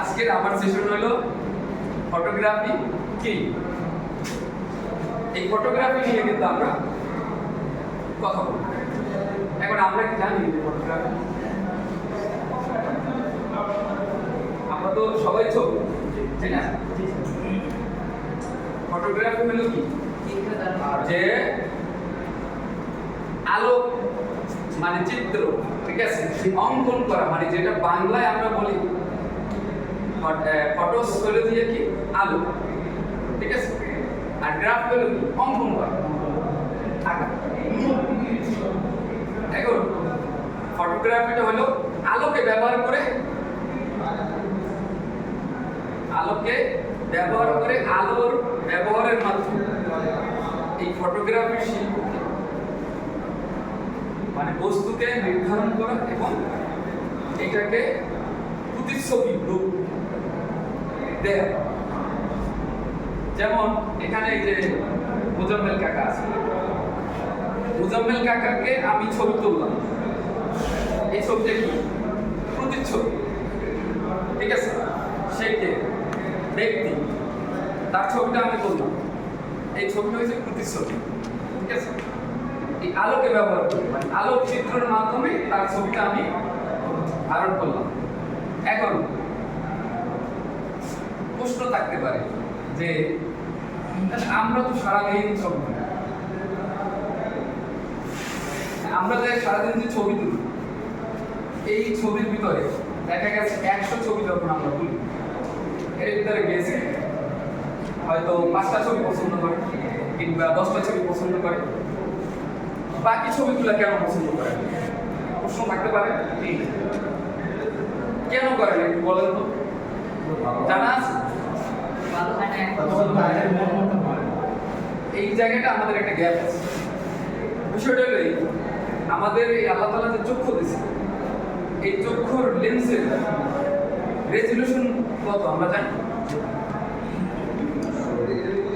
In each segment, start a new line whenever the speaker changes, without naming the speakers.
আজকের আমার সেশন হলো ফটোগ্রাফি কি? এই ফটোগ্রাফি নিয়ে কিন্তু আমরা কথা বলব। এখন আমরা কি জানি ফটোগ্রাফি আমরা তো সবাই ছবি, তাই না? ফটোগ্রাফি হলো কি? যে আলো মানে চিত্র, ঠিক আছে? অঙ্কন করা মানে যেটা বাংলায় আমরা বলি ফটোস হলো দিয়ে কি? আলো, ঠিক আছে? আর গ্রাফ হলো কি অঙ্কন করা। এখন ফটোগ্রাফিটা হলো আলোকে ব্যবহার করে, আলোকে ব্যবহার করে আলোর ব্যবহারের মাধ্যমে। এই ফটোগ্রাফির শিল্পকে মানে বস্তুকে নির্ধারণ করা এবং এটাকে প্রতিচ্ছবি রূপ দেয়া। যেমন এখানে যে মুজাম্মেল কাকা আছে। মুজাম্মেল কাকাকে আমি ছবি তুললাম। এই ছবিটা কি? প্রতিচ্ছবি। ঠিক আছে? সেইকে ব্যক্তি, তার ছবিটা আমি তুললাম। এই ছবিটা হচ্ছে প্রতিচ্ছবি। ঠিক আছে? এই আলোকে ব্যবহার করি। মানে আলোক চিত্রের মাধ্যমে তার ছবিটা আমি ধারণ করলাম। এখন প্রশ্ন থাকতে পারে যে আমরা তো সারাদিন ছবি আমরা যে সারাদিন যে ছবি তুলি, এই ছবির ভিতরে দেখা গেছে একশো ছবি যখন আমরা তুলি, এর ভিতরে গেছে হয়তো পাঁচটা ছবি পছন্দ করে কিংবা দশটা ছবি পছন্দ করে। বাকি ছবিগুলো কেন পছন্দ করে প্রশ্ন থাকতে পারে? কেন করেন একটু বলেন তো। জানা আছে? এই জায়গাটা আমাদের একটা গ্যাপ আছে। বিষয়টা হলো আমাদের এই আল্লাহ তালা যে চক্ষু দিছে এই চক্ষুর লেন্সের রেজলিউশন কত আমরা জানি?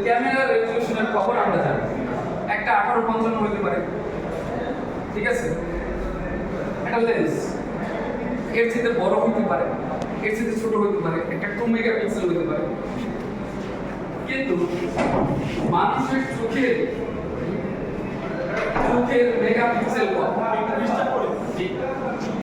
ক্যামেরার রেজলিউশনের খবর আমরা জানি। আঠারো পঞ্চান্ন হইতে পারে। ঠিক আছে? একটা লেন্স এর চেয়ে বড় হইতে পারে এর চেয়ে ছোট হইতে পারে একটা টু মেগা পিক্সেল হইতে পারে। কিন্তু মানুষের চোখের চোখের মেগা পিক্সেল কত জি,